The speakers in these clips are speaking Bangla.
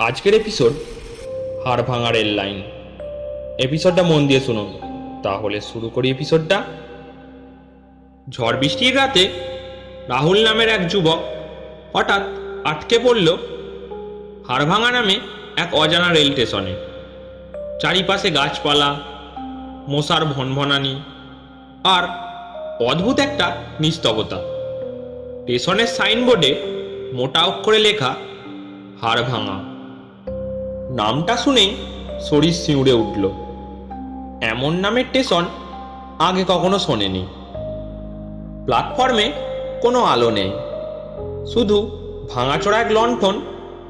আজকের এপিসোড হাড় ভাঙা রেল লাইন এপিসোডটা মন দিয়ে শুনুন। তাহলে শুরু করি এপিসোডটা ঝড় বৃষ্টির রাতে রাহুল নামের এক যুবক হঠাৎ আটকে পড়ল হাড়ভাঙা নামে এক অজানা রেল স্টেশনে চারিপাশে গাছপালা, মশার ভনভনানি আর অদ্ভুত একটা নিস্তবতা। স্টেশনের সাইনবোর্ডে মোটা অক্ষরে লেখা, হাড় ভাঙা। নামটা শুনেই শরীর শিউড়ে উঠল। এমন নামের স্টেশন আগে কখনো শোনেনি। প্ল্যাটফর্মে কোনো আলো নেই। শুধু ভাঙাচোরা এক লণ্ঠন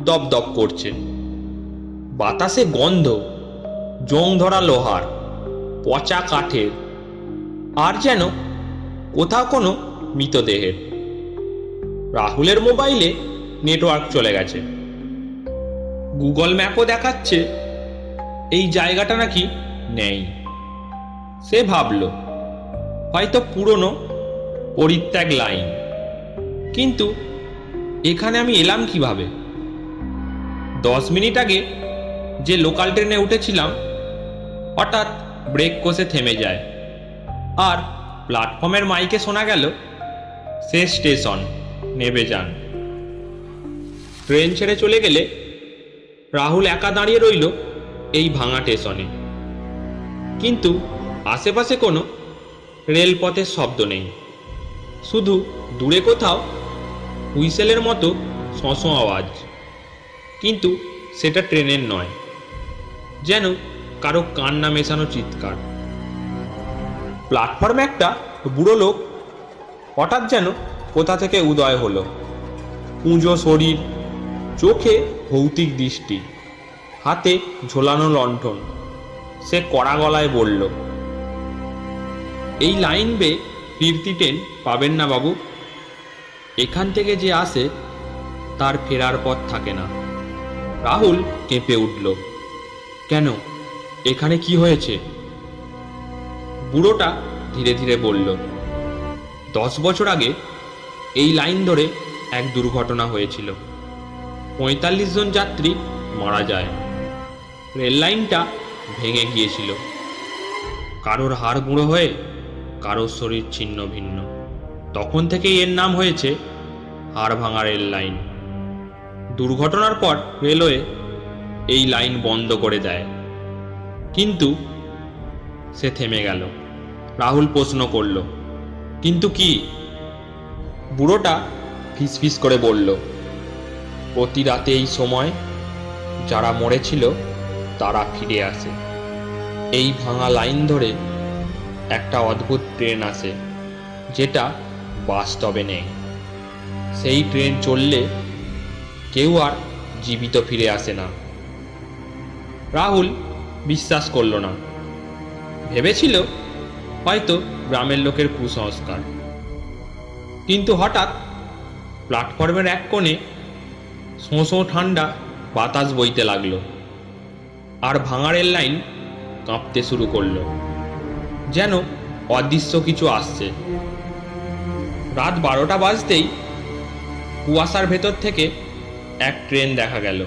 দপদপ করছে। বাতাসে গন্ধ, জং ধরা লোহার, পচা কাঠের, আর যেন কোথাও কোনো মৃতদেহের। রাহুলের মোবাইলে নেটওয়ার্ক চলে গেছে। গুগল ম্যাপও দেখাচ্ছে। এই জায়গাটা নাকি নেই। সে ভাবল, হয়তো পুরনো পরিত্যাগ লাইন। কিন্তু এখানে আমি এলাম কীভাবে? দশ মিনিট আগে যে লোকাল ট্রেনে উঠেছিলাম, হঠাৎ ব্রেক কষে থেমে যায়। আর প্ল্যাটফর্মের মাইকে শোনা গেল শেষ স্টেশন, নেবে যান। ট্রেন ছেড়ে চলে গেলে রাহুল একা দাঁড়িয়ে রইল এই ভাঙা স্টেশনে। কিন্তু আশেপাশে কোনো রেলপথের শব্দ নেই। শুধু দূরে কোথাও হুইসেলের মতো শঁ আওয়াজ। কিন্তু সেটা ট্রেনের নয়, যেন কারও কান্না মেশানো চিৎকার। প্ল্যাটফর্মে একটা বুড়ো লোক হঠাৎ যেন কোথা থেকে উদয় হলো। পুঁজো শরীর চোখে ভৌতিক দৃষ্টি, হাতে ঝোলানো লণ্ঠন। সে কড়া গলায় বলল, এই লাইন বে ফিরতি ট্রেন পাবেন না বাবু। এখান থেকে যে আসে, তার ফেরার পথ থাকে না রাহুল কেঁপে উঠল, কেন? এখানে কি হয়েছে বুড়োটা ধীরে ধীরে বলল, দশ বছর আগে এই লাইন ধরে এক দুর্ঘটনা হয়েছিল। পঁয়তাল্লিশ জন যাত্রী মারা যায়। রেল লাইনটা ভেঙে গিয়েছিল। কারোর হাড় গুঁড়ো হয়ে, কারোর শরীর ছিন্ন ভিন্ন। তখন থেকেই এর নাম হয়েছে হাড় ভাঙা রেল লাইন। দুর্ঘটনার পর রেলওয়ে এই লাইন বন্ধ করে দেয়। কিন্তু সে থেমে গেল। রাহুল প্রশ্ন করল, কিন্তু কি? বুড়োটা ফিসফিস করে বলল প্রতি রাতে এই সময় যারা মরেছিল, তারা ফিরে আসে। এই ভাঙা লাইন ধরে একটা অদ্ভুত ট্রেন আসে, যেটা বাস্তবে নেই। সেই ট্রেন চললে কেউ আর জীবিত ফিরে আসে না। রাহুল বিশ্বাস করল না। ভেবেছিল হয়তো গ্রামের লোকের কুসংস্কার। কিন্তু হঠাৎ প্ল্যাটফর্মের এক কোণে শোঁ ঠান্ডা বাতাস বইতে লাগল। আর ভাঙা রেল লাইন কাঁপতে শুরু করল। যেন অদৃশ্য কিছু আসছে। রাত বারোটা বাজতেই কুয়াশার ভেতর থেকে এক ট্রেন দেখা গেল।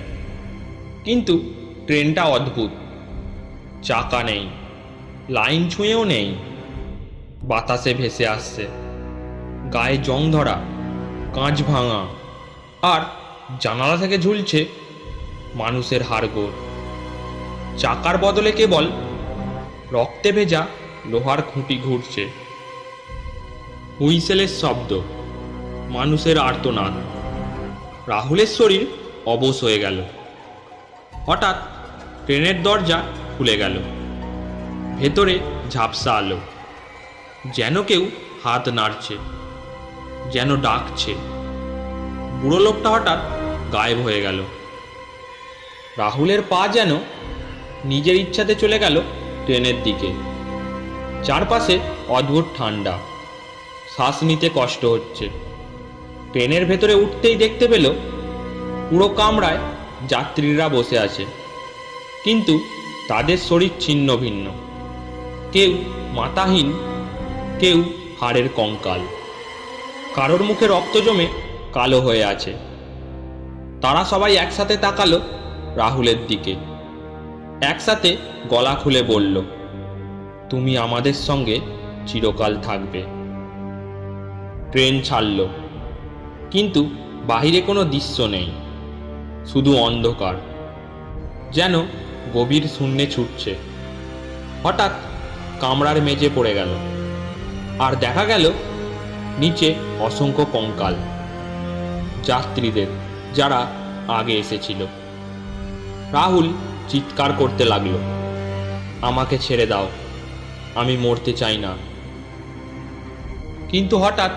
কিন্তু ট্রেনটা অদ্ভুত। চাকা নেই, লাইন ছুঁয়েও নেই। বাতাসে ভেসে আসছে। গায়ে জং ধরা, কাঁচ ভাঙা। আর জানালা থেকে ঝুলছে মানুষের হাড়গোড়। চাকার বদলে কেবল রক্তে ভেজা লোহার খুঁটি ঘুরছে। হুইসেলের শব্দ, মানুষের আর্তনাদ। রাহুলের শরীর অবশ হয়ে গেল। হঠাৎ ট্রেনের দরজা খুলে গেল। ভেতরে ঝাপসা আলো। যেন কেউ হাত নাড়ছে, যেন ডাকছে। বুড়ো লোকটা হঠাৎ গায়েব হয়ে গেল। রাহুলের পা যেন নিজের ইচ্ছাতে চলে গেল ট্রেনের দিকে। চারপাশে অদ্ভুত ঠান্ডা। শ্বাস নিতে কষ্ট হচ্ছে। ট্রেনের ভেতরে উঠতেই দেখতে পেল পুরো কামরায় যাত্রীরা বসে আছে। কিন্তু তাদের শরীর ছিন্ন ভিন্ন। কেউ মাতাহীন কেউ হাড়ের কঙ্কাল। কারোর মুখে রক্ত জমে কালো হয়ে আছে। তারা সবাই একসাথে তাকালো রাহুলের দিকে। একসাথে গলা খুলে বলল, তুমি আমাদের সঙ্গে চিরকাল থাকবে। ট্রেন ছাড়ল। কিন্তু বাহিরে কোনো দৃশ্য নেই, শুধু অন্ধকার, যেন গভীর শূন্যে ছুটছে। হঠাৎ কামরার মেঝে পড়ে গেল, আর দেখা গেল নিচে অসংখ্য কঙ্কাল। যাত্রীদের যারা আগে এসেছিল। রাহুল চিৎকার করতে লাগল, আমাকে ছেড়ে দাও, আমি মরতে চাই না। কিন্তু হঠাৎ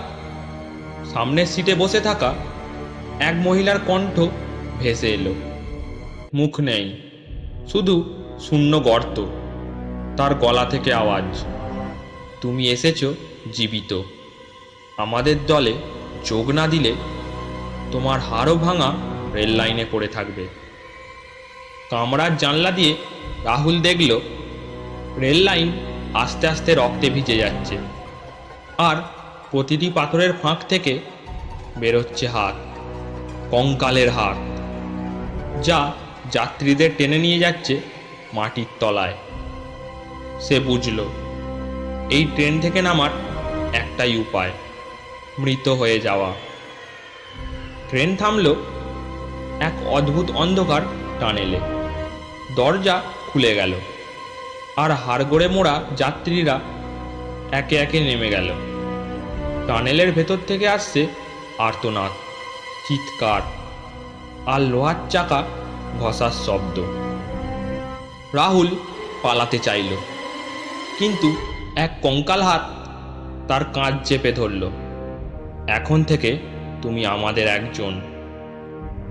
সামনের সিটে বসে থাকা এক মহিলার কণ্ঠ ভেসে এলো। মুখ নেই, শুধু শূন্য গর্ত, তার গলা থেকে আওয়াজ, তুমি এসেছ জীবিত। আমাদের দলে যোগ না দিলে তোমার হাড়ও ভাঙা রেল লাইনে পড়ে থাকবে। কামরার জানলা দিয়ে রাহুল দেখল, রেল লাইন আস্তে আস্তে রক্তে ভিজে যাচ্ছে। আর প্রতিটি পাথরের ফাঁক থেকে বেরোচ্ছে হাত, কঙ্কালের হাত, যা যাত্রীদের টেনে নিয়ে যাচ্ছে মাটির তলায়। সে বুঝল, এই ট্রেন থেকে নামার একটাই উপায়, মৃত হয়ে যাওয়া। ট্রেন থামল, এক অদ্ভুত অন্ধকার টানেলে। দরজা খুলে গেল আর হাড়গোড়ে মোড়া যাত্রীরা একে একে নেমে গেল। টানেলের ভেতর থেকে আসছে আর্তনাদ, চিৎকার আর লোহার চাকা ঘষার শব্দ। রাহুল পালাতে চাইল, কিন্তু এক কঙ্কাল হাত তার কাঁধ চেপে ধরল। এখন থেকে তুমি আমাদের একজন।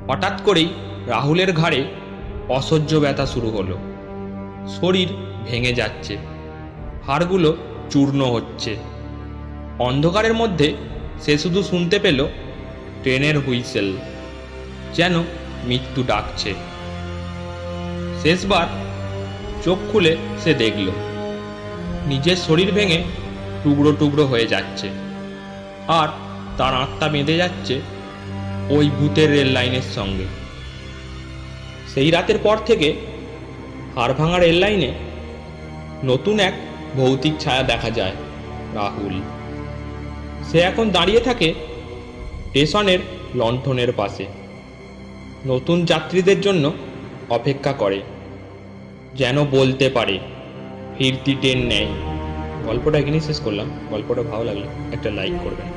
হঠাৎ করেই রাহুলের ঘাড়ে অসহ্য ব্যথা শুরু হলো। শরীর ভেঙে যাচ্ছে। হাড়গুলো চূর্ণ হচ্ছে। অন্ধকারের মধ্যে সে শুধু শুনতে পেল ট্রেনের হুইসেল, যেন মৃত্যু ডাকছে। শেষবার চোখ খুলে সে দেখল, নিজের শরীর ভেঙে টুকরো টুকরো হয়ে যাচ্ছে। আর তার আত্মা বেঁধে যাচ্ছে ওই ভূতের রেল লাইনের সঙ্গে। সেই রাতের পর থেকে হাড়ভাঙা রেল লাইনে নতুন এক ভৌতিক ছায়া দেখা যায়, রাহুল। সে এখন দাঁড়িয়ে থাকে স্টেশনের লণ্ঠনের পাশে। নতুন যাত্রীদের জন্য অপেক্ষা করে, যেন বলতে পারে, ফিরতি ট্রেন নেয় গল্পটা এখানেই শেষ করলাম। গল্পটা ভালো লাগলে একটা লাইক করবেন।